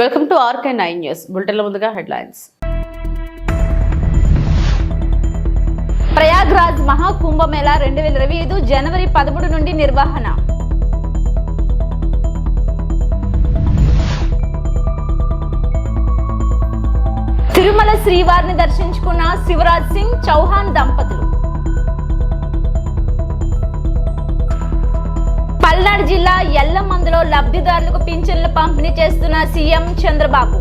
Welcome to RK nine news బులెటిన్ల ముందుగా headlines Prayagraj Maha Kumbh Mela రెండు వేల ఇరవై ఐదు జనవరి పదమూడు నుండి నిర్వహణ. తిరుమల శ్రీవారిని దర్శించుకున్న శివరాజ్ సింగ్ చౌహాన్ దంపతులు. పల్నాడు జిల్లా ఎల్లమందులో లబ్ధిదారులకు పింఛన్లు పంపిణీ చేస్తున్న సీఎం చంద్రబాబు.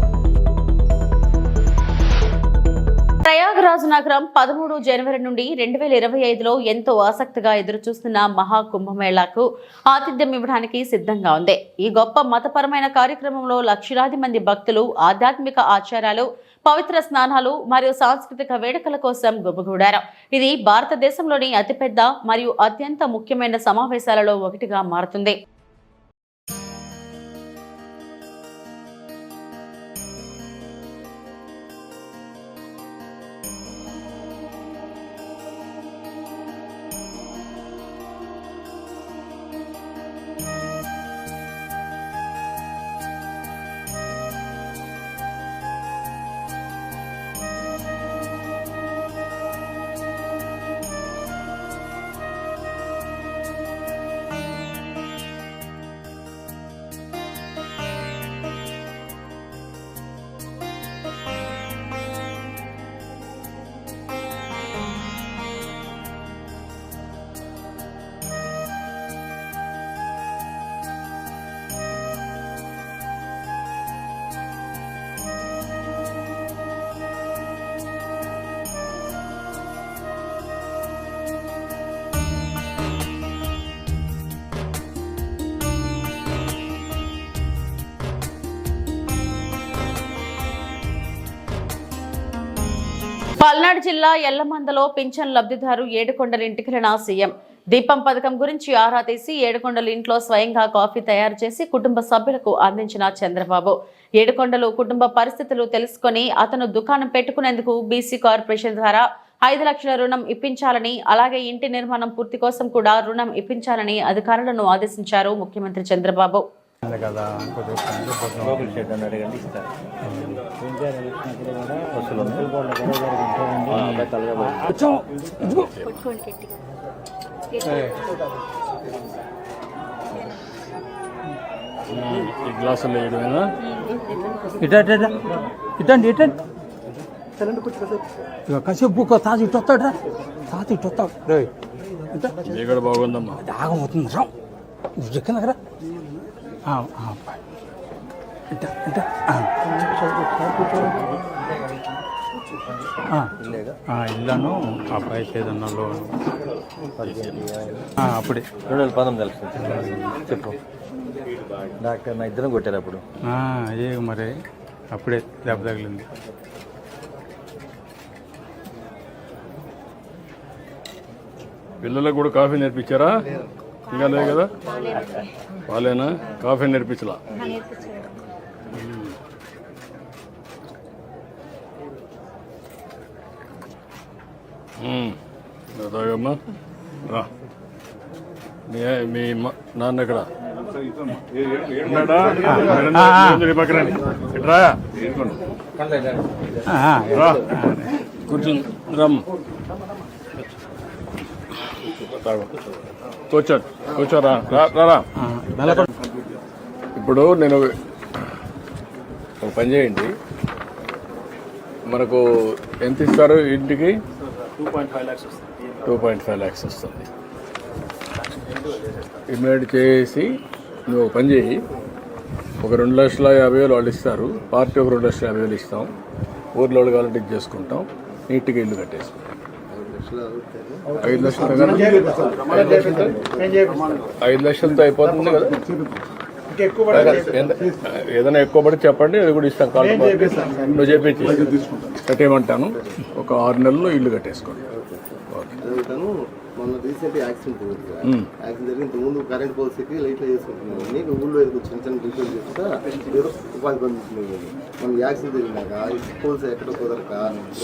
ప్రయాగరాజ్ నగరం పదమూడు జనవరి నుండి రెండు వేల ఇరవై ఐదులో ఎంతో ఆసక్తిగా ఎదురుచూస్తున్న మహా కుంభమేళాకు ఆతిథ్యం ఇవ్వడానికి సిద్ధంగా ఉంది. ఈ గొప్ప మతపరమైన కార్యక్రమంలో లక్షలాది మంది భక్తులు ఆధ్యాత్మిక ఆచారాలు పవిత్ర స్నానాలు మరియు సాంస్కృతిక వేడుకల కోసం గుబగూడారు ఇది భారతదేశంలోని అతిపెద్ద మరియు అత్యంత ముఖ్యమైన సమావేశాలలో ఒకటిగా మారుతుంది. పల్నాడు జిల్లా ఎల్లమందలో పింఛన్ లబ్ధిదారు ఏడుకొండల ఇంటికి సీఎం. దీపం పథకం గురించి ఆరా తీసి ఏడుకొండల ఇంట్లో స్వయంగా కాఫీ తయారు చేసి కుటుంబ సభ్యులకు అందించిన చంద్రబాబు. ఏడుకొండలు కుటుంబ పరిస్థితులు తెలుసుకొని అతను దుకాణం పెట్టుకునేందుకు బీసీ కార్పొరేషన్ ద్వారా ఐదు లక్షల రుణం ఇప్పించాలని అలాగే ఇంటి నిర్మాణం పూర్తి కోసం కూడా రుణం ఇప్పించాలని అధికారులను ఆదేశించారు ముఖ్యమంత్రి చంద్రబాబు. కదా కొద్దిగా కొంచెం లోపల షెడ్ అని అడగండి ఇస్తారు ఈ గ్లాసులు వేయడమేనా ఇట ఇట ఇట. ఇటండి ఇటండి. ఇక కాసేపు బుక్ తాత ఇటు వస్తాడు. రా తాత ఇటు. వస్తాడు రే బాగుందమ్మా. దాగం అవుతుంది రా. దగ్గర. ఆ, ఇల్లాను అబ్బాయి ఏదన్నా లోన్. ఆ, అప్పుడే. రెండు వేల పంతొమ్మిది ఎలక్షన్ చెప్పు. డాక్టర్ నా ఇద్దరం కొట్టారు అప్పుడు. ఆ, అదే మరి. అప్పుడే దెబ్బ తగిలింది. పిల్లలకు కూడా కాఫీ నేర్పించారా? ఇంకా లేదు కదా? వాళ్ళేనా? కాఫీ నేర్పించలా? తాగమ్మా. రా. మీ మీ నాన్న ఎక్కడ? ఉన్నాడా? మీరందరూ ఈ పక్కన రండి. ఇటు రా. కూర్చుని రమ్ తాగు. కూర్చో కూర్చోరా ఇప్పుడు నేను ఒక పని చేయండి. మనకు ఎంత ఇస్తారు ఇంటికి? టూ పాయింట్ ఫైవ్ ల్యాక్స్ వస్తుంది. ఇమీడియట్ చేసి నువ్వు ఒక పని చేయి. ఒక రెండు లక్షల యాభై వేలు వాళ్ళు ఇస్తారు. పార్టీ ఒక రెండు లక్షల యాభై వేలు ఇస్తాం. ఊర్లో వాళ్ళు కావాలంటే ఇది చేసుకుంటాం. నీట్గా ఇల్లు కట్టేసుకుంటాం ఐదు లక్షలతో కదా? ఐదు లక్షలతో అయిపోతుంది కదా? ఏదైనా ఎక్కువ పడి చెప్పండి అది కూడా ఇస్తాం కాల్ నువ్వు చెప్పి కట్టేయమంటాను. ఒక ఆరు నెలల్లో ఇల్లు కట్టేసుకోండి. మొన్న రీసెంట్ యాక్సిడెంట్ జరిగింది. యాక్సిడెంట్ జరిగి ఇంత ముందు కరెంట్ పోల్స్ ఎక్కి లైట్లు చేసుకుంటున్నాను నీకు ఊళ్ళో ఏదో చిన్న చిన్న రిపేర్ చేస్తా ఏదో ఉపాధి పొందుతుంది మన యాక్సిడెంట్ జరిగినాక పోల్స్ ఎక్కడ కుదరక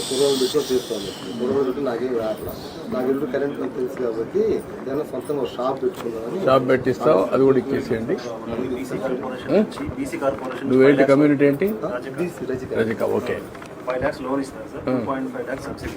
కుర్రోలు పెట్టి చేస్తాను. కుర్రోలు పెట్టి నాకేం రావట్లా? నాకు ఎప్పుడు కరెంట్ తెలుసు కాబట్టి ఏదైనా సొంతంగా ఒక షాప్ పెట్టుకుందామని షాప్ పెట్టిస్తావు అది కూడా ఇచ్చేసేయండి? నువ్వేంటి కమ్యూనిటీ ఏంటి? Rajika. Rajika. Okay. Five lakhs loan ఇస్తారు sir. Two point five lakhs subsidy.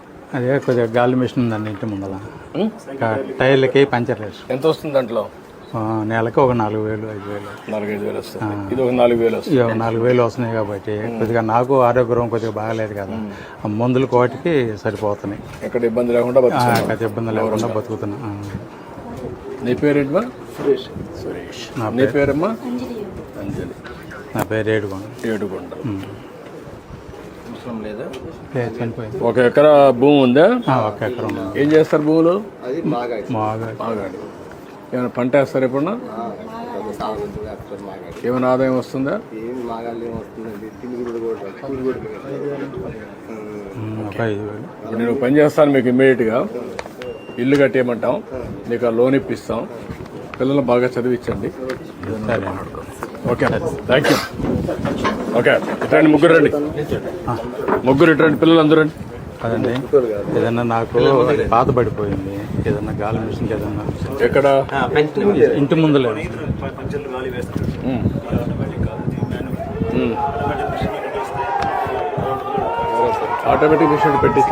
అదే కొద్దిగా గాలి మిషన్ ఉందండి ఇంటి ముందర టైర్లకి పంచర్ వేసు. ఎంత వస్తుంది దాంట్లో? ఆ, నెలకి ఒక నాలుగు వేలు ఐదు వేలు. నాలుగైదు వేలు వస్తుంది. ఇది ఒక నాలుగు వేలు వస్తుంది. నాలుగు వేలు వస్తున్నాయి కాబట్టి కొద్దిగా నాకు ఆరోగ్యం కొద్దిగా బాగాలేదు కదా. ఆ మందులు కోటికి సరిపోతున్నాయి. ఎక్కడ ఇబ్బంది లేకుండా. పెద్ద ఇబ్బంది లేకుండా బతుకుతున్నా. నీ పేరేంటమ్మా సురేష్. సురేష్. నా నీ పేరమ్మా? అంజలి. నా పేరు ఏడుకోండి ఏడుకొండ చనిపోయింది ఒక ఎకరా భూమి ఉందా? ఒక ఎకరం. ఏం చేస్తారు భూములు? మాగాడి. ఏమైనా పంట వేస్తారు ఎప్పుడన్నా? ఏమైనా ఆదాయం వస్తుందా? ఇప్పుడు నేను పని చేస్తాను మీకు ఇమ్మీడియట్గా. ఇల్లు కట్టేయమంటాం. నీకు ఆ లోన్ ఇప్పిస్తాం. పిల్లలు బాగా చదివించండి. సరే. ఓకే. థ్యాంక్ యూ ఓకే ముగ్గురు రండి. ముగ్గురు ఇట్రండి పిల్లలు అందరూ రండి. అదండి. ఏదన్నా నాకు పాత పడిపోయింది ఏదన్నా గాలి మిషన్కి ఏదన్నా ఎక్కడ? ఇంటి ముందు లేదు automatic machine automatic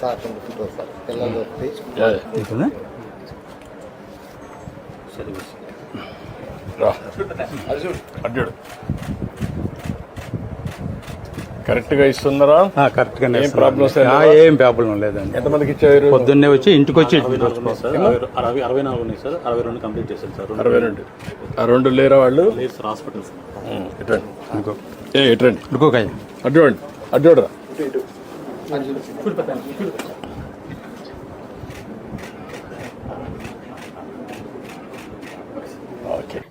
sir photo sir పిల్లలు రా అడ్డాడు కరెక్ట్గా ఇస్తున్నారా కరెక్ట్గా ఏం problems ఏం ఆ, ఏం ప్రాబ్లం లేదండి. ఎంతమందికి ఇచ్చారు? పొద్దున్నే వచ్చి ఇంటికి వచ్చి. అరవై అరవై నాలుగు ఉన్నాయి సార్. అరవై రెండు కంప్లీట్ చేశాను సార్. అరవై రెండు. ఆ రెండు లేరా వాళ్ళు? లేదు సార్ హాస్పిటల్స్. ఉమ్, ఇట్రండి ఇంకో.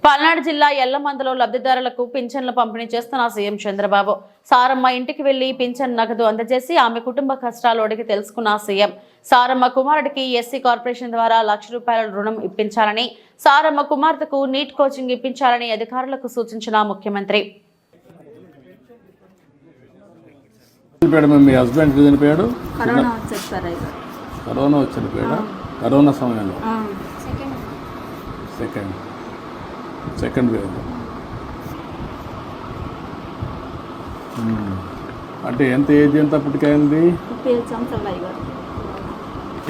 పల్నాడు జిల్లా ఎల్లమందలో లబ్ధిదారులకు పింఛన్ల పంపిణీ చేస్తున్న సీఎం చంద్రబాబు. సారమ్మ ఇంటికి వెళ్ళి పింఛన్ నగదు అందజేసి ఆమె కుటుంబ కష్టాలు అడిగి తెలుసుకున్న సీఎం. సారమ్మ కుమారుడికి ఎస్సీ కార్పొరేషన్ ద్వారా లక్ష రూపాయల రుణం ఇప్పించాలని సారమ్మ కుమార్తెకు నీట్ కోచింగ్ ఇప్పించాలని అధికారులకు సూచించిన ముఖ్యమంత్రి. చనిపోయాడు మీ హస్బెండ్ చనిపోయాడు. కరోనా వచ్చేది సార్ కరోనా వచ్చి చనిపోయాడా కరోనా సమయంలో. సెకండ్ సెకండ్ వేవ్ అంటే ఎంత ఏజ్ ఎంత అప్పటికైంది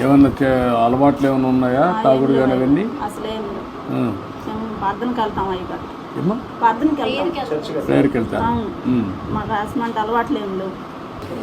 ఏమన్నా అలవాట్లు ఏమైనా ఉన్నాయా? తాగుడు కానీ అవన్నీ? వెళ్తాం ప్రేయర్కి వెళ్తాను. ఉమ్. మాకు అసలు అలవాట్లు ఏం లేవు.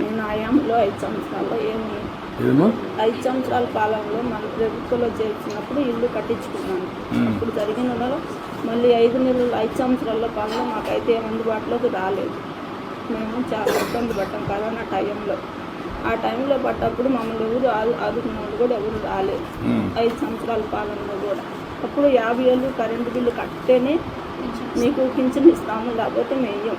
నేను ఆయాంలో ఐదు సంవత్సరాల్లో ఏమి ఐదు సంవత్సరాల కాలంలో మన ప్రభుత్వంలో చేర్చినప్పుడు ఇల్లు కట్టించుకున్నాను. అప్పుడు జరిగినలో మళ్ళీ ఐదు నెలలు ఐదు సంవత్సరాల పనులు మాకైతే అందుబాటులోకి రాలేదు. మేము చాలా ఇబ్బంది పడ్డాం కరోనా టైంలో. ఆ టైంలో పడ్డప్పుడు మమ్మల్ని ఎవరు ఆదు ఆదుకున్న వాళ్ళు కూడా ఎవరు రాలేదు. ఐదు సంవత్సరాల పాలనలో కూడా. అప్పుడు యాభై వేలు కరెంటు బిల్లు కట్టేనే మీకు పింఛన్ ఇస్తాము లేకపోతే మేయం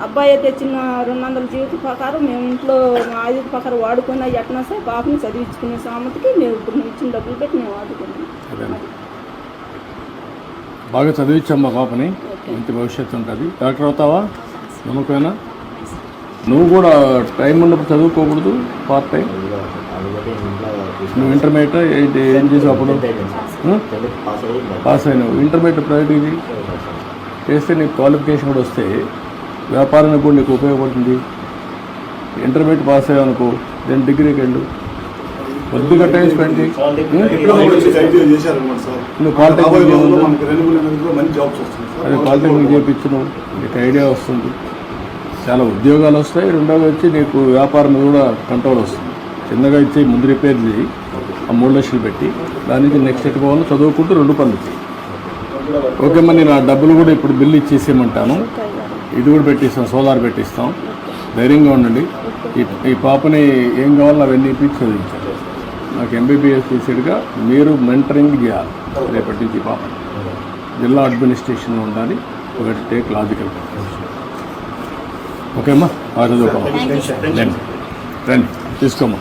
అబ్బాయి తెచ్చిన రెండు వందల జీవిత ప్రకారం మేము ఇంట్లో మా ఆయుధ ప్రకారం వాడుకొని అవి ఎట్లా సరే పాపని చదివించుకునే సామతికి మేము ఇప్పుడు నువ్వు ఇచ్చిన డబ్బులు పెట్టి మేము వాడుకున్నాం బాగా చదివించమ్మా పాపని మంచి భవిష్యత్తు ఉంటుంది. డాక్టర్ అవుతావా? నమ్మకమేనా? నువ్వు కూడా టైం ఉన్నప్పుడు చదువుకోకూడదు పార్ట్ టైం నువ్వు ఇంటర్మీడియట్ ఏంటి? ఏం చేసావు అప్పుడు? పాస్ అయినావు. ఇంటర్మీడియట్ ప్రైవేట్ ఇది చేస్తే నీకు క్వాలిఫికేషన్ కూడా వస్తే వ్యాపారానికి కూడా నీకు ఉపయోగపడుతుంది. ఇంటర్మీడియట్ పాస్ అయ్యావు అనుకో దెన్ డిగ్రీకి వెళ్ళు కొద్దిగా టైం స్పెండ్ చేయి. నువ్వు పాలిటెక్నిక్ పాలిటెక్నిక్ నీకు ఐడియా వస్తుంది. చాలా ఉద్యోగాలు వస్తాయి రెండోది వచ్చి నీకు వ్యాపారం కూడా కంట్రోల్ వస్తుంది. చిన్నగా ఇచ్చి ముందు రిపేర్ చేయి ఆ మూడు లక్షలు పెట్టి దాని నుంచి నెక్స్ట్ ఎటు పోవాలో చదువుకుంటూ రెండు పనులు చేయి. ఓకే. మరి నేను ఆ డబ్బులు కూడా ఇప్పుడు బిల్లు ఇచ్చేసేయమంటాను. ఇది కూడా పెట్టిస్తాం సోలార్ పెట్టిస్తాం. ధైర్యంగా ఉండండి. ఈ ఈ పాపని ఏం కావాలో అవన్నీ ఇప్పించి చదివించాలి నాకు ఎంబీబీఎస్ చేసేట్టుగా మీరు మెంటరింగ్ చేయాలి. రేపటి నుంచి ఈ పాపని. జిల్లా అడ్మినిస్ట్రేషన్లో ఉండాలి. ఒకటి టేక్ లాజికల్ ఓకే అమ్మా బాగా చదువుకోమా రండి. రండి. తీసుకోమ్మా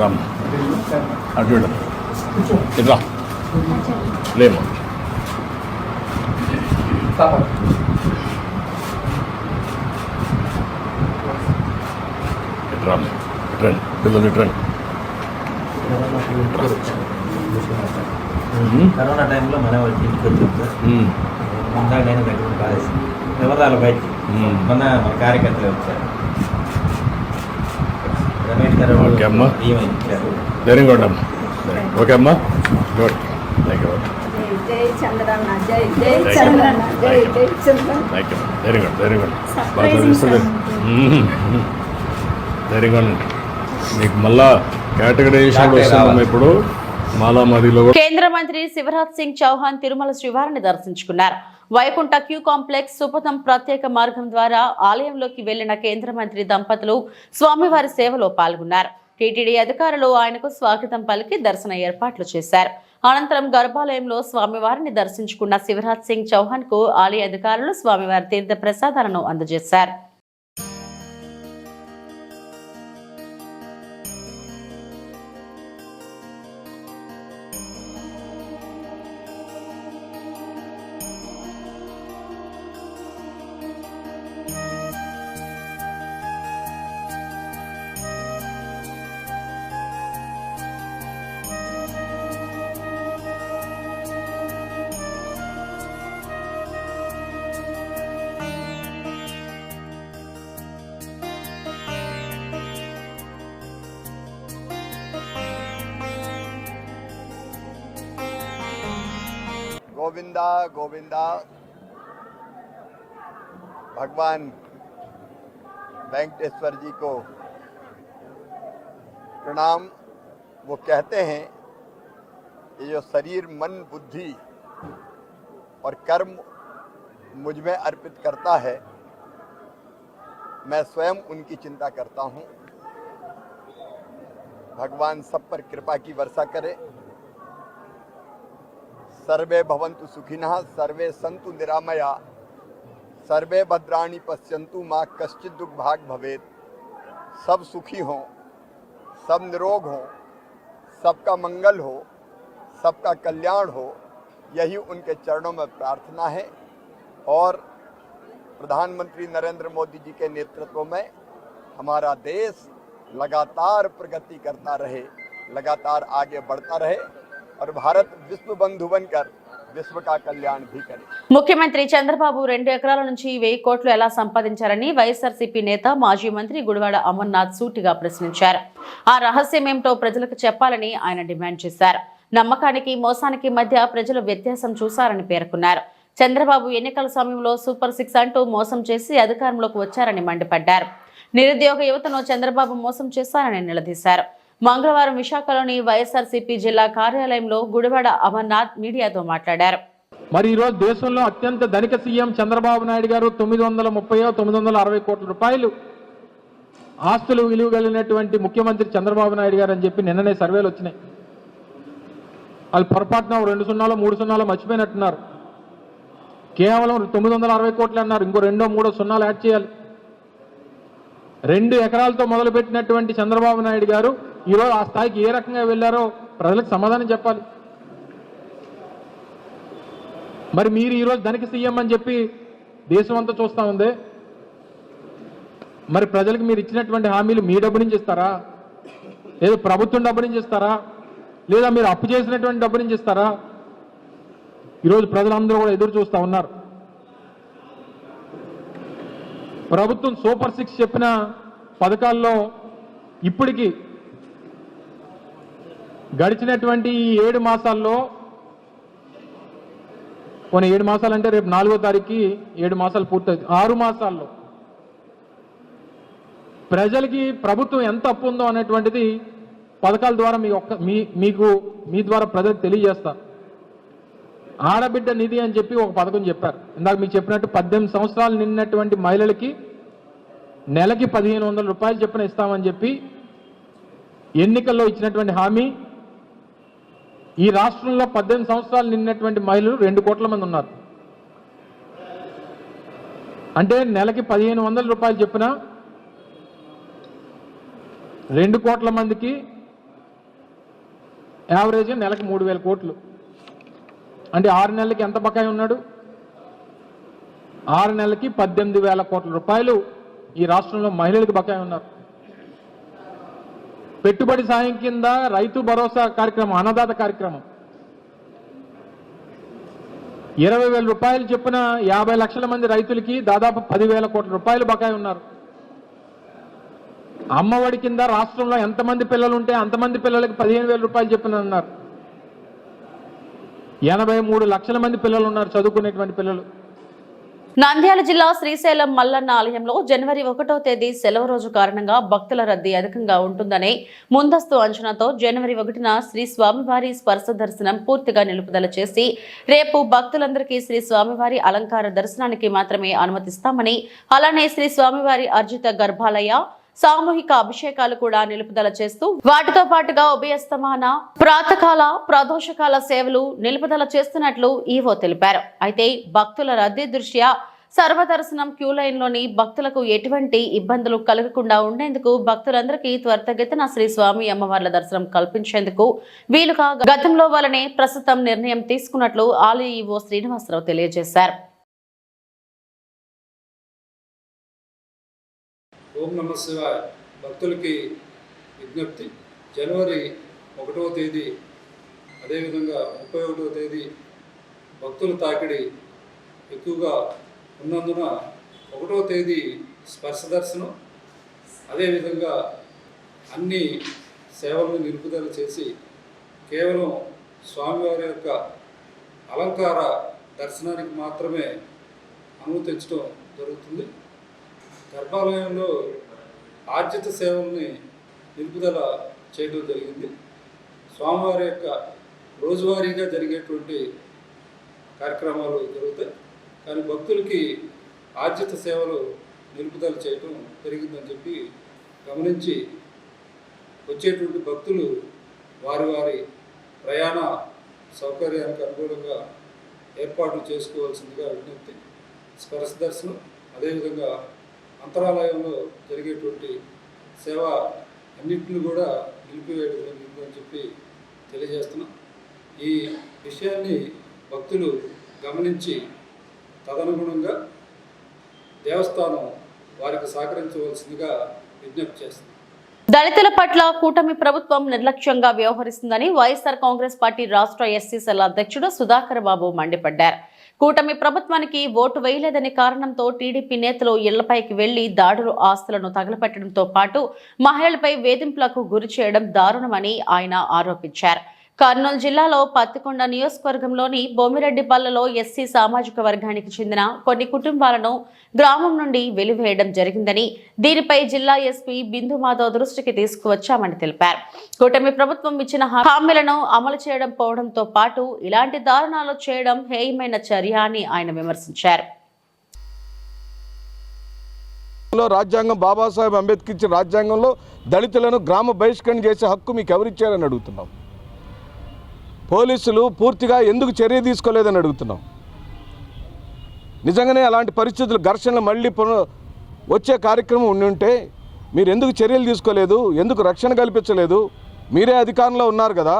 రామ్ అటు చూడు. ఇటు రా లేమా ఇటు రా ఇటు రండి పిల్లలు ఇటు రండి కరోనా టైంలో మన వాళ్ళకి ఇంటికి వచ్చాం సార్ ఉమ్. ముందా దగ్గర కాలేజ్ వివరాలు బయటికి మన మన కార్యకర్తలు వచ్చారు రమేష్ గారు ఓకే అమ్మా. బియ్యం ఇచ్చారు ధైర్యంగా ఓకే అమ్మా గుడ్ థ్యాంక్ యూ బాగా మీకు మళ్ళా కేటగరైజేషన్ వస్తుందమ్మా ఇప్పుడు మాలామదిలో కూడా కేంద్ర మంత్రి శివరాజ్ సింగ్ చౌహాన్ తిరుమల శ్రీవారిని దర్శించుకున్నారు వైకుంఠ క్యూ కాంప్లెక్స్ సుపథం ప్రత్యేక మార్గం ద్వారా ఆలయంలోకి వెళ్ళిన కేంద్ర మంత్రి దంపతులు స్వామివారి సేవలో పాల్గొన్నారు. టీటీడీ అధికారులు ఆయనకు స్వాగతం పలికి దర్శన ఏర్పాట్లు చేశారు. అనంతరం గర్భాలయంలో స్వామివారిని దర్శించుకున్న శివరాజ్ సింగ్ చౌహాన్కు ఆలయ అధికారులు స్వామివారి తీర్థ ప్రసాదాలను అందజేశారు. गोविंदा गोविंदा। भगवान वेंकटेश्वर जी को प्रणाम। वो कहते हैं ये जो शरीर, मन, बुद्धि और कर्म मुझमें अर्पित करता है, मैं स्वयं उनकी चिंता करता हूँ। भगवान सब पर कृपा की वर्षा करे। सर्वे भवन्तु सुखिनः, सर्वे सन्तु निरामया। सर्वे भद्राणि पश्यन्तु, माँ कश्चित दुख भाग भवेत। सब सुखी हों, सब निरोग हों, सबका मंगल हो, सबका कल्याण हो, यही उनके चरणों में प्रार्थना है। और प्रधानमंत्री नरेंद्र मोदी जी के नेतृत्व में हमारा देश लगातार प्रगति करता रहे, लगातार आगे बढ़ता रहे। और भारत विश्व बंधु बनकर विश्व का कल्याण भी करे ముఖ్యమంత్రి చంద్రబాబు రెండు ఎకరాల నుంచి వెయ్యి కోట్లు ఎలా సంపాదించారని వైఎస్ఆర్సీపీ నేత మాజీ మంత్రి గుడివాడ అమర్నాథ్ సూటిగా ప్రశ్నించారు ఆ రహస్యం ఏమిటో ప్రజలకు చెప్పాలని ఆయన డిమాండ్ చేశారు నమ్మకానికి మోసానికి మధ్య ప్రజలు వ్యత్యాసం చూశారని పేర్కొన్నారు చంద్రబాబు ఎన్నికల సమయంలో సూపర్ సిక్స్ అంటూ మోసం చేసి అధికారంలోకి వచ్చారని మండిపడ్డారు నిరుద్యోగ యువతను చంద్రబాబు మోసం చేశారని నిలదీశారు మంగళవారం విశాఖలోని వైఎస్ఆర్సీపీ జిల్లా కార్యాలయంలో గుడివాడ అమర్నాథ్ మీడియాతో మాట్లాడారు. మరి ఈరోజు దేశంలో అత్యంత ధనిక సీఎం చంద్రబాబు నాయుడు గారు తొమ్మిది వందల ముప్పై తొమ్మిది వందల అరవై కోట్ల రూపాయలు ఆస్తులు విలువ కలిగినటువంటి ముఖ్యమంత్రి చంద్రబాబు నాయుడు గారు అని చెప్పి నిన్ననే సర్వేలు వచ్చినాయి. వాళ్ళు పొరపాటున రెండు సున్నాలో మూడు సున్నాలో మర్చిపోయినట్టున్నారు. కేవలం తొమ్మిది వందల అరవై కోట్లు అన్నారు. ఇంకో రెండో మూడో సున్నాలు యాడ్ చేయాలి. రెండు ఎకరాలతో మొదలుపెట్టినటువంటి చంద్రబాబు నాయుడు గారు ఈరోజు ఆ స్థాయికి ఏ రకంగా వెళ్ళారో ప్రజలకు సమాధానం చెప్పాలి. మరి మీరు ఈరోజు ధనిక సీఎం అని చెప్పి దేశం అంతా చూస్తూ ఉంది? మరి ప్రజలకు మీరు ఇచ్చినటువంటి హామీలు మీ డబ్బు నుంచి ఇస్తారా? లేదా ప్రభుత్వం డబ్బు నుంచి ఇస్తారా? లేదా మీరు అప్పు చేసినటువంటి డబ్బు నుంచి ఇస్తారా? ఈరోజు ప్రజలందరూ కూడా ఎదురు చూస్తూ ఉన్నారు. ప్రభుత్వం సూపర్ సిక్స్ చెప్పిన పథకాల్లో ఇప్పటికీ గడిచినటువంటి ఈ ఏడు మాసాల్లో కొన్ని ఏడు మాసాలు అంటే రేపు నాలుగో తారీఖుకి ఏడు మాసాలు పూర్తవుతుంది ఆరు మాసాల్లో ప్రజలకి ప్రభుత్వం ఎంత అప్పు ఉందో అనేటువంటిది పథకాల ద్వారా మీ ఒక్క మీ మీకు మీ ద్వారా ప్రజలకు తెలియజేస్తా. ఆడబిడ్డ నిధి అని చెప్పి ఒక పథకం చెప్పారు. ఇందాక మీకు చెప్పినట్టు పద్దెనిమిది సంవత్సరాలు నిన్నటువంటి మహిళలకి నెలకి పదిహేను వందల రూపాయలు చెప్పిన ఇస్తామని చెప్పి ఎన్నికల్లో ఇచ్చినటువంటి హామీ ఈ రాష్ట్రంలో పద్దెనిమిది సంవత్సరాలు నిన్నటువంటి మహిళలు రెండు కోట్ల మంది ఉన్నారు. అంటే నెలకి పదిహేను వందల రూపాయలు చెప్పిన రెండు కోట్ల మందికి యావరేజ్ నెలకి మూడు వేల కోట్లు. అంటే ఆరు నెలలకి ఎంత బకాయి ఉన్నాడు? ఆరు నెలలకి పద్దెనిమిది వేల కోట్ల రూపాయలు ఈ రాష్ట్రంలో మహిళలకు బకాయి ఉన్నారు. పెట్టుబడి సాయం కింద రైతు భరోసా కార్యక్రమం అన్నదాత కార్యక్రమం. ఇరవై వేల రూపాయలు చెప్పిన యాభై లక్షల మంది రైతులకి దాదాపు పదివేల కోట్ల రూపాయలు బకాయి ఉన్నారు. అమ్మఒడి కింద రాష్ట్రంలో ఎంతమంది పిల్లలు ఉంటే అంతమంది పిల్లలకి పదిహేను వేల రూపాయలు చెప్పినన్నారు. ఎనభై మూడు లక్షల మంది పిల్లలు ఉన్నారు చదువుకునేటువంటి పిల్లలు. నంద్యాల జిల్లా శ్రీశైలం మల్లన్న ఆలయంలో జనవరి ఒకటో తేదీ సెలవు రోజు కారణంగా భక్తుల రద్దీ అధికంగా ఉంటుందని ముందస్తు అంచనాతో జనవరి ఒకటిన శ్రీ స్వామివారి స్పర్శ దర్శనం పూర్తిగా నిలుపుదల చేసి రేపు భక్తులందరికీ శ్రీ స్వామివారి అలంకార దర్శనానికి మాత్రమే అనుమతిస్తామని అలానే శ్రీ స్వామివారి అర్జిత గర్భాలయ సామూహిక అభిషేకాలు కూడా నిలుపుదల చేస్తూ వాటితో పాటుగా ఉభయస్తమాన ప్రాతకాల ప్రదోషకాల సేవలు నిలుపుదల చేస్తున్నట్లు ఈవో తెలిపారు. అయితే భక్తుల రద్దీ దృష్ట్యా సర్వదర్శనం క్యూ లైన్లోని భక్తులకు ఎటువంటి ఇబ్బందులు కలగకుండా ఉండేందుకు భక్తులందరికీ త్వరితగతిన శ్రీ స్వామి అమ్మవార్ల దర్శనం కల్పించేందుకు వీలుగా గతంలో వలనే ప్రస్తుతం నిర్ణయం తీసుకున్నట్లు ఆలయ ఈవో శ్రీనివాసరావు తెలియజేశారు. ఓం నమ శివాయ. భక్తులకి విజ్ఞప్తి. జనవరి ఒకటవ తేదీ అదేవిధంగా ముప్పై ఒకటవ తేదీ భక్తుల తాకిడి ఎక్కువగా ఉన్నందున ఒకటవ తేదీ స్పర్శ దర్శనం అదేవిధంగా అన్ని సేవలను నిలుపుదల చేసి కేవలం స్వామివారి యొక్క అలంకార దర్శనానికి మాత్రమే అనుమతించడం జరుగుతుంది. గర్భాలయంలో ఆర్జిత సేవల్ని నిలుపుదల చేయడం జరిగింది. స్వామివారి యొక్క రోజువారీగా జరిగేటువంటి కార్యక్రమాలు జరుగుతాయి. కానీ భక్తులకి ఆర్జిత సేవలు నిలుపుదల చేయడం జరిగిందని చెప్పి గమనించి వచ్చేటువంటి భక్తులు వారి వారి ప్రయాణ సౌకర్యానికి అనుగుణంగా ఏర్పాట్లు చేసుకోవాల్సిందిగా విజ్ఞప్తి. స్పర్శ దర్శనం అదేవిధంగా అంతరాలయంలో జరిగేటువంటి సేవ అన్నింటిని కూడా నిలిపివేయడం అని చెప్పి తెలియజేస్తున్నాం. ఈ విషయాన్ని భక్తులు గమనించి తదనుగుణంగా దేవస్థానం వారికి సహకరించవలసిందిగా విజ్ఞప్తి చేస్తుంది దళితుల పట్ల కూటమి ప్రభుత్వం నిర్లక్ష్యంగా వ్యవహరిస్తుందని వైఎస్ఆర్ కాంగ్రెస్ పార్టీ రాష్ట్ర ఎస్సీ సెల్ అధ్యక్షుడు సుధాకర్ బాబు మండిపడ్డారు. కూటమి ప్రభుత్వానికి ఓటు వేయలేదనే కారణంతో టీడీపీ నేతలు ఇళ్ళపైకి వెళ్ళి దాడులు ఆస్తులను తగలపెట్టడంతో పాటు మహిళలపై వేధింపులకు గురి చేయడం దారుణమని ఆయన ఆరోపించారు. కర్నూలు జిల్లాలో పత్తికొండ నియోజకవర్గంలోని బొమ్మిరెడ్డిపల్లలో ఎస్సీ సామాజిక వర్గానికి చెందిన కొన్ని కుటుంబాలను గ్రామం నుండి వెలివేయడం జరిగిందని దీనిపై జిల్లా ఎస్పీ బిందు మాధవ్ దృష్టికి తీసుకువచ్చామని తెలిపారు. కూటమి ప్రభుత్వం ఇచ్చిన హామీలను అమలు చేయడం పోవడంతో పాటు ఇలాంటి దారుణాలు చేయడం హేయమైన చర్య అని ఆయన విమర్శించారు. లో రాజ్యాంగం బాబాసాహెబ్ అంబేద్కర్ ఇచ్చిన రాజ్యాంగంలో దళితులను గ్రామ బహిష్కరణ చేసే హక్కు మీకు ఎవరిచ్చారని అడుగుతున్నాం పోలీసులు పూర్తిగా ఎందుకు చర్య తీసుకోలేదని అడుగుతున్నాం. నిజంగానే అలాంటి పరిస్థితులు ఘర్షణలు మళ్ళీ వచ్చే కార్యక్రమం ఉండి ఉంటే మీరు ఎందుకు చర్యలు తీసుకోలేదు ఎందుకు రక్షణ కల్పించలేదు? మీరే అధికారంలో ఉన్నారు కదా.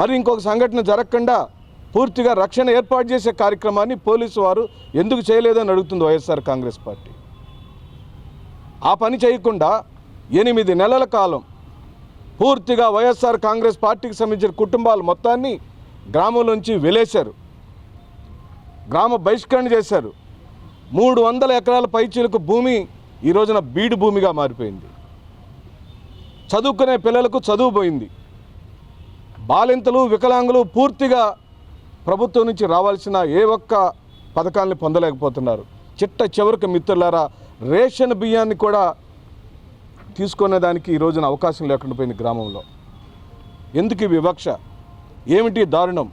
మరి ఇంకొక సంఘటన జరగకుండా పూర్తిగా రక్షణ ఏర్పాటు చేసే కార్యక్రమాన్ని పోలీసు వారు ఎందుకు చేయలేదని అడుగుతుంది వైఎస్ఆర్ కాంగ్రెస్ పార్టీ. ఆ పని చేయకుండా ఎనిమిది నెలల కాలం పూర్తిగా వైఎస్ఆర్ కాంగ్రెస్ పార్టీకి సంబంధించిన కుటుంబాలు మొత్తాన్ని గ్రామంలోంచి వెలేశారు. గ్రామ బహిష్కరణ చేశారు. మూడు వందల ఎకరాల పైచీలకు భూమి ఈ రోజున బీడు భూమిగా మారిపోయింది. చదువుకునే పిల్లలకు చదువు పోయింది. బాలింతలు వికలాంగులు పూర్తిగా ప్రభుత్వం నుంచి రావాల్సిన ఏ ఒక్క పథకాల్ని పొందలేకపోతున్నారు. చిట్ట చివరికి మిత్రులారా రేషన్ బియ్యాన్ని కూడా తీసుకునే దానికి ఈ రోజున అవకాశం లేకుండా పోయింది గ్రామంలో. ఎందుకు వివక్ష? ఏమిటి దారుణం?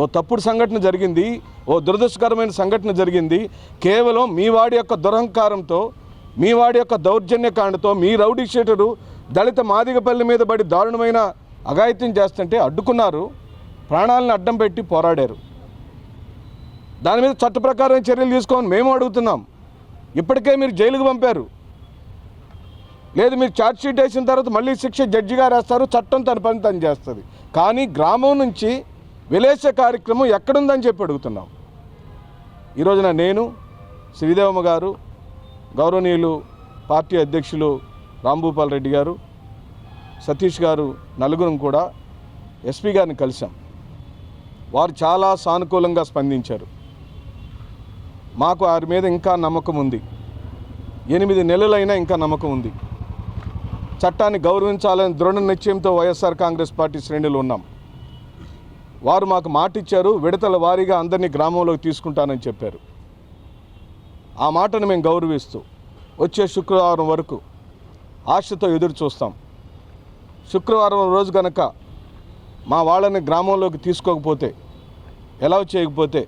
ఓ తప్పుడు సంఘటన జరిగింది ఓ దురదృష్టకరమైన సంఘటన జరిగింది. కేవలం మీ వాడి యొక్క దురహంకారంతో మీ వాడి యొక్క దౌర్జన్యకాండతో మీ రౌడీ షీటరు దళిత మాదిగపల్లి మీద పడి దారుణమైన అఘాయిత్యం చేస్తుంటే అడ్డుకున్నారు ప్రాణాలను అడ్డం పెట్టి పోరాడారు. దాని మీద చట్ట ప్రకారం చర్యలు తీసుకోమని మేము అడుగుతున్నాం. ఇప్పటికే మీరు జైలుకు పంపారు. లేదు మీరు ఛార్జ్షీట్ వేసిన తర్వాత మళ్ళీ శిక్ష జడ్జి గారు వేస్తారు చట్టం తన పని తను చేస్తుంది. కానీ గ్రామం నుంచి విలేస కార్యక్రమం ఎక్కడుందని చెప్పి అడుగుతున్నాం. ఈ రోజున నేను శ్రీదేవమ్మ గారు గౌరవనీయులు పార్టీ అధ్యక్షులు రాంభూపాల్ రెడ్డి గారు సతీష్ గారు నలుగురం కూడా ఎస్పీ గారిని కలిసాం వారు చాలా సానుకూలంగా స్పందించారు. మాకు వారి మీద ఇంకా నమ్మకం ఉంది. ఎనిమిది నెలలైనా ఇంకా నమ్మకం ఉంది. చట్టాన్ని గౌరవించాలని దృఢ నిశ్చయంతో వైఎస్ఆర్ కాంగ్రెస్ పార్టీ శ్రేణులు ఉన్నాం. వారు మాకు మాట ఇచ్చారు విడతల వారీగా అందరినీ గ్రామంలోకి తీసుకుంటానని చెప్పారు. ఆ మాటను మేము గౌరవిస్తూ వచ్చే శుక్రవారం వరకు ఆశతో ఎదురు చూస్తాం. శుక్రవారం రోజు కనుక మా వాళ్ళని గ్రామంలోకి తీసుకోకపోతే ఎలా చేయకపోతే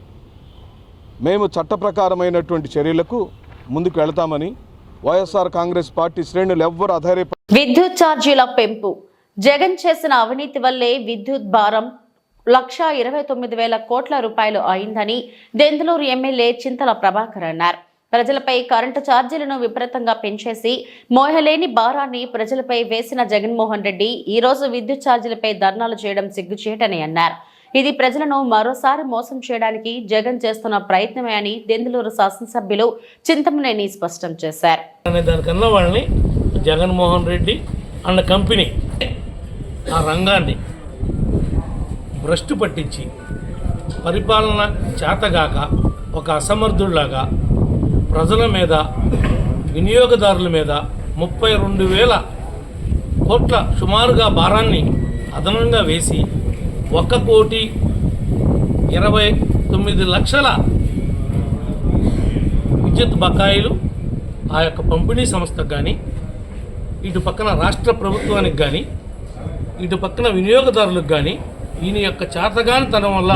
మేము చట్టప్రకారమైనటువంటి చర్యలకు ముందుకు వెళతామని వైఎస్ఆర్ కాంగ్రెస్ పార్టీ శ్రేణులు ఎవ్వరు అధైర్య విద్యుత్ ఛార్జీల పెంపు. జగన్ చేసిన అవినీతి వల్లే విద్యుత్ భారం లక్ష ఇరవై తొమ్మిది వేల కోట్ల రూపాయలు అయిందని దెందులూరు ఎమ్మెల్యే చింతల ప్రభాకర్ అన్నారు. ప్రజలపై కరెంటు ఛార్జీలను విపరీతంగా పెంచేసి మోహలేని భారాన్ని ప్రజలపై వేసిన జగన్మోహన్ రెడ్డి ఈ రోజు విద్యుత్ ఛార్జీలపై ధర్నాలు చేయడం సిగ్గుచేటని అన్నారు. ఇది ప్రజలను మరోసారి మోసం చేయడానికి జగన్ చేస్తున్న ప్రయత్నమే అని దెందులూరు శాసనసభ్యులు చింతమనేని స్పష్టం చేశారు. జగన్మోహన్ రెడ్డి అన్న కంపెనీ ఆ రంగాన్ని భ్రష్టు పట్టించి పరిపాలన చేతగాక ఒక అసమర్థుల్లాగా ప్రజల మీద వినియోగదారుల మీద ముప్పై రెండు వేల కోట్ల సుమారుగా భారాన్ని అదనంగా వేసి ఒక కోటి ఇరవై తొమ్మిది లక్షల విద్యుత్ బకాయిలు ఆ యొక్క పంపిణీ సంస్థకు కానీ ఇటు పక్కన రాష్ట్ర ప్రభుత్వానికి కానీ ఇటు పక్కన వినియోగదారులకు కానీ ఈయన యొక్క చేతగానితనం వల్ల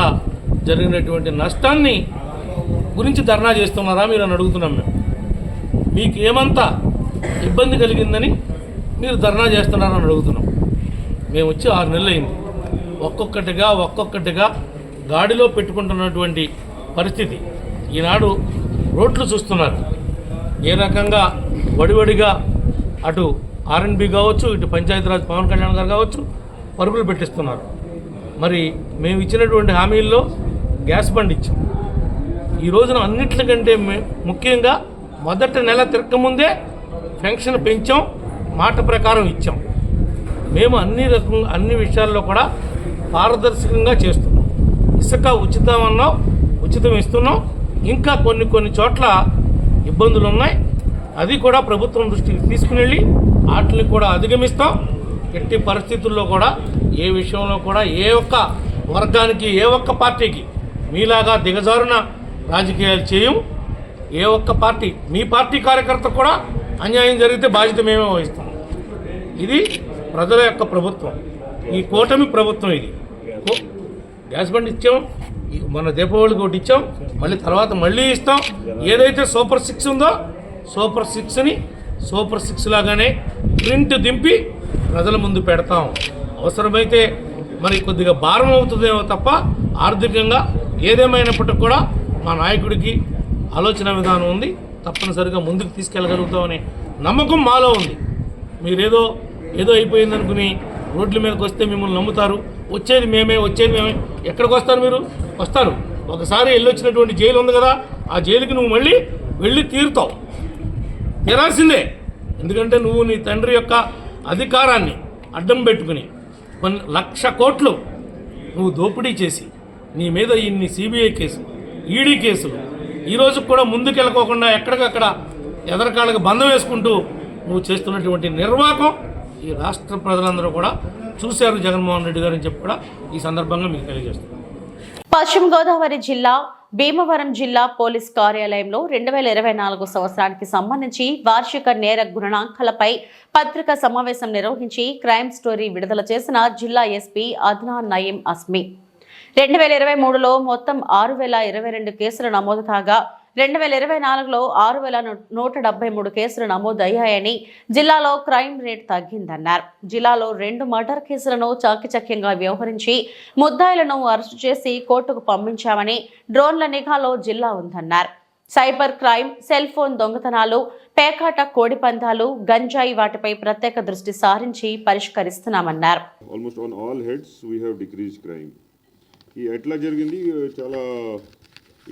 జరిగినటువంటి నష్టాన్ని గురించి ధర్నా చేస్తున్నారా మీరు అని అడుగుతున్నాం మేము. మీకు ఏమంతా ఇబ్బంది కలిగిందని మీరు ధర్నా చేస్తున్నారని అడుగుతున్నాం. మేము వచ్చి ఆరు నెలలు అయింది ఒక్కొక్కటిగా ఒక్కొక్కటిగా గాడిలో పెట్టుకుంటున్నటువంటి పరిస్థితి. ఈనాడు రోడ్లు చూస్తున్నారు. ఏ రకంగా వడివడిగా అటు ఆర్ఎన్బి కావచ్చు ఇటు పంచాయతీరాజ్ పవన్ కళ్యాణ్ గారు కావచ్చు పరుగులు పెట్టిస్తున్నారు. మరి మేము ఇచ్చినటువంటి హామీల్లో గ్యాస్ బండ్ ఇచ్చాం. ఈ రోజున అన్నిటికంటే ముఖ్యంగా మొదటి నెల తిరగకముందే పెన్షన్ పెంచాం మాట ప్రకారం ఇచ్చాం. మేము అన్ని రకం అన్ని విషయాల్లో కూడా పారదర్శకంగా చేస్తున్నాం. ఇసుక ఉచితం అన్నాం ఉచితం ఇస్తున్నాం. ఇంకా కొన్ని కొన్ని చోట్ల ఇబ్బందులు ఉన్నాయి అది కూడా ప్రభుత్వం దృష్టికి తీసుకుని వెళ్ళి వాటిని కూడా అధిగమిస్తాం. ఎట్టి పరిస్థితుల్లో కూడా ఏ విషయంలో కూడా ఏ ఒక్క వర్గానికి ఏ ఒక్క పార్టీకి మీలాగా దిగజారున రాజకీయాలు చేయం. ఏ ఒక్క పార్టీ మీ పార్టీ కార్యకర్త కూడా అన్యాయం జరిగితే బాధ్యత మేమే వహిస్తాం. ఇది ప్రజల యొక్క ప్రభుత్వం. ఈ కూటమి ప్రభుత్వం ఇది. గ్యాస్ బండ్ ఇచ్చాం. మన దీపావళికి ఒకటి ఇచ్చాం. మళ్ళీ తర్వాత మళ్ళీ ఇస్తాం. ఏదైతే సూపర్ సిక్స్ ఉందో సూపర్ సిక్స్ని సూపర్ సిక్స్ లాగానే ప్రింట్ దింపి ప్రజల ముందు పెడతాం. అవసరమైతే మరి కొద్దిగా భారం అవుతుందేమో తప్ప ఆర్థికంగా ఏదేమైనప్పటికి కూడా మా నాయకుడికి ఆలోచన విధానం ఉంది. తప్పనిసరిగా ముందుకు తీసుకెళ్ళగలుగుతామనే నమ్మకం మాలో ఉంది. మీరేదో ఏదో అయిపోయింది అనుకుని రోడ్ల మీదకి వస్తే మిమ్మల్ని నమ్ముతారు. వచ్చేది మేమే వచ్చేది మేమే. ఎక్కడికి వస్తారు మీరు? వస్తారు. ఒకసారి వెళ్ళొచ్చినటువంటి జైలు ఉంది కదా ఆ జైలుకి నువ్వు మళ్ళీ వెళ్ళి తీరుతావు. తీరాల్సిందే ఎందుకంటే నువ్వు నీ తండ్రి యొక్క అధికారాన్ని అడ్డం పెట్టుకుని కొన్ని లక్ష కోట్లు నువ్వు దోపిడీ చేసి నీ మీద ఇన్ని సిబిఐ కేసులు ఈడీ కేసులు ఈరోజు కూడా ముందుకెళ్ళకోకుండా ఎక్కడికక్కడ ఎదరకాళ్ళకి బంధం వేసుకుంటూ నువ్వు చేస్తున్నటువంటి నిర్వాహకం ఈ రాష్ట్ర ప్రజలందరూ కూడా చూశారు జగన్మోహన్ రెడ్డి గారు అని చెప్పి కూడా ఈ సందర్భంగా మీకు తెలియజేస్తున్నాను పశ్చిమ గోదావరి జిల్లా భీమవరం జిల్లా పోలీస్ కార్యాలయంలో రెండు వేల ఇరవై నాలుగు సంవత్సరానికి సంబంధించి వార్షిక నేర గుణాంకాలపై పత్రికా సమావేశం నిర్వహించి క్రైమ్ స్టోరీ విడుదల చేసిన జిల్లా ఎస్పీ అద్నాన్ నయీం అస్మి. రెండు వేల ఇరవై మూడులో మొత్తం ఆరు వేల ఇరవై రెండు కేసులు నమోదు కాగా రెండు వేల ఇరవై నాలుగులో ఆరు వేల నూట డెబ్బై మూడు కేసులు నమోదయ్యాయని జిల్లాలో క్రైమ్ రేట్ తగ్గిందన్నారు. జిల్లాలో రెండు మర్డర్ కేసులను చాకచక్యంగా వ్యవహరించి ముద్దాయిలను అరెస్టు చేసి కోర్టుకు పంపించామని డ్రోన్ల నిఘాలో జిల్లా ఉందన్నారు. సైబర్ క్రైమ్ సెల్ ఫోన్ దొంగతనాలు పేకాట కోడిపందాలు గంజాయి వాటిపై ప్రత్యేక దృష్టి సారించి పరిష్కరిస్తున్నామన్నారు. Almost on all heads decrease crime ఈ ఎట్లా జరిగింది? చాలా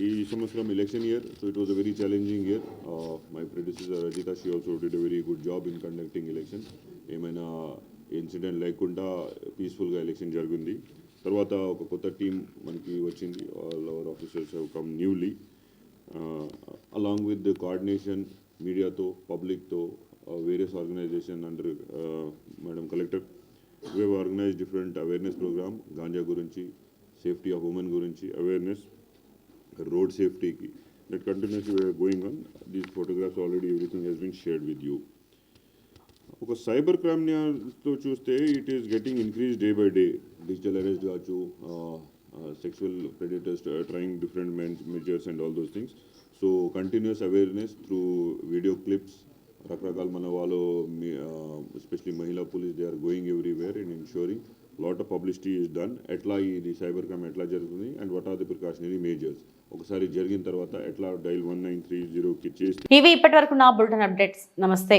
ఈ సంవత్సరం election year so it was a very challenging year my producer Rajitha she also did a very good job in conducting election ఏమైనా ఇన్సిడెంట్ లేకుండా పీస్ఫుల్గా ఎలక్షన్ జరిగింది. తర్వాత ఒక కొత్త టీం మనకి వచ్చింది. All our officers come newly along with the coordination మీడియాతో పబ్లిక్తో various organisation under madam collector we organise different awareness program ganja గురించి సేఫ్టీ ఆఫ్ ఉమెన్ గురించి awareness రోడ్ సేఫ్టీకి that continues going on these photographs already everything has been shared with you ఒక cyber క్రైమ్తో చూస్తే it is getting increase day by day digital arrest కావచ్చు sexual predators trying different measures and all those things so continues awareness through video clips రకరకాల మన వాళ్ళు especially మహిళా police they are going everywhere and ensuring lot of publicity is done ఎట్లా ఇది cyber crime ఎట్లా జరుగుతుంది and what are the precautionary measures ఒకసారి జరిగిన తర్వాత ఎట్లా డైల్ వన్ నైన్ త్రీ జీరోకి చేసి ఇవి ఇప్పటి వరకు నా బులెటిన్ అప్డేట్స్. నమస్తే.